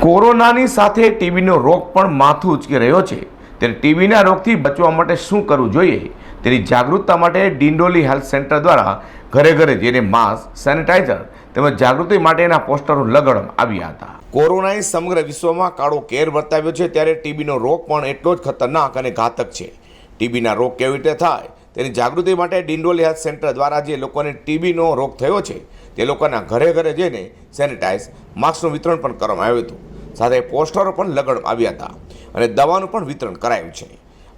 કોરોનાની સાથે ટીબીનો રોગ પણ માથું ઉચકી રહ્યો છે. ત્યારે ટીબીના રોગથી બચવા માટે શું કરવું જોઈએ? તેની જાગૃતતા માટે ડિંડોલી હેલ્થ સેન્ટર દ્વારા ઘરે ઘરે જઈને માસ્ક, સેનિટાઈઝર તેમજ જાગૃતિ માટેના પોસ્ટરો લગાડવામાં આવ્યા હતા. કોરોનાએ સમગ્ર વિશ્વમાં કાળો કેર વર્તાવ્યો છે, ત્યારે ટીબીનો રોગ પણ એટલો જ ખતરનાક અને ઘાતક છે. ટીબીના રોગ કેવી રીતે થાય? તેની જાગૃતિ માટે ડિંડોલી હેલ્થ સેન્ટર દ્વારા જે લોકોને ટીબીનો રોગ થયો છે, તે લોકોના ઘરે ઘરે જઈને સેનિટાઇઝ માસ્કનું વિતરણ પણ કરવામાં આવ્યું હતું. સાથે પોસ્ટરો પણ લગાડવામાં આવ્યા હતા અને દવાનું પણ વિતરણ કરાયું છે.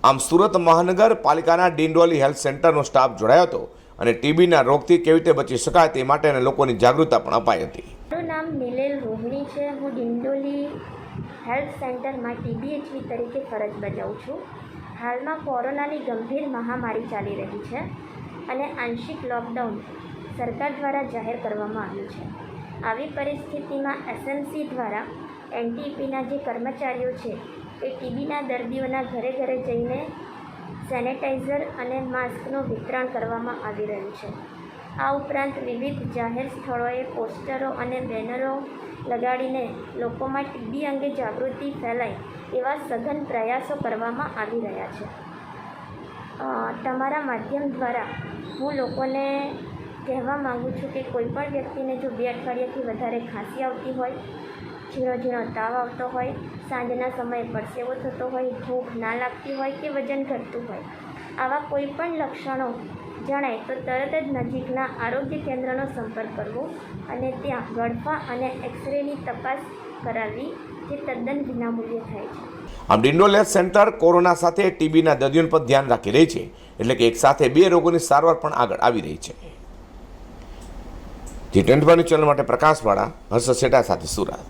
આમ સુરત મહાનગરપાલિકાના ડિંડોલી હેલ્થ સેન્ટરનો સ્ટાફ જોડાયો હતો અને ટીબીના રોગથી કેવી રીતે બચી શકાય તે માટેના લોકોની જાગૃતતા પણ અપાઈ હતી. મારું નામ મિલેલ રોહિણી છે. હું ડિંડોલી હેલ્થ સેન્ટરમાં ટીબીએચવી તરીકે ફરજ બજાવું છું. હાલમાં કોરોનાની ગંભીર મહામારી ચાલી રહી છે અને આંશિક લોકડાઉન સરકાર દ્વારા જાહેર કરવામાં આવ્યું છે. આવી પરિસ્થિતિમાં એસએમસી દ્વારા એનટીપીના જે કર્મચારીઓ છે, એ ટીબીના દર્દીઓના ઘરે ઘરે જઈને સેનેટાઈઝર અને માસ્કનું વિતરણ કરવામાં આવી રહ્યું છે. આ ઉપરાંત વિવિધ જાહેર સ્થળોએ પોસ્ટરો અને બેનરો લગાડીને લોકોમાં ટીબી અંગે જાગૃતિ ફેલાય એવા સઘન પ્રયાસો કરવામાં આવી રહ્યા છે. તમારા માધ્યમ દ્વારા હું લોકોને કહેવા માગું છું કે કોઈપણ વ્યક્તિને જો બે અઠવાડિયાથી વધારે ખાંસી આવતી હોય, ઝીણો ઝીણો તાવ આવતો હોય, સાંજના સમયે પરસેવો થતો હોય, ભૂખ ના લાગતી હોય કે વજન ઘટતું હોય આવા કોઈ પણ લક્ષણો જણાય તો તરત જ નજીકના આરોગ્ય કેન્દ્રનો સંપર્ક કરવો અને ત્યાં ગળફા અને એક્સરેની તપાસ કરાવવી જે તદ્દન વિનામૂલ્યે થાય છે. આમ હેલ્થ સેન્ટર કોરોના સાથે ટીબીના દર્દીઓ પર ધ્યાન રાખી રહી છે, એટલે કે એક સાથે બે રોગોની સારવાર પણ આગળ આવી રહી છે. જી ટ્વેન્ટી ચેનલ માટે પ્રકાશવાળા હર્ષ સેટા સાથે સુરત.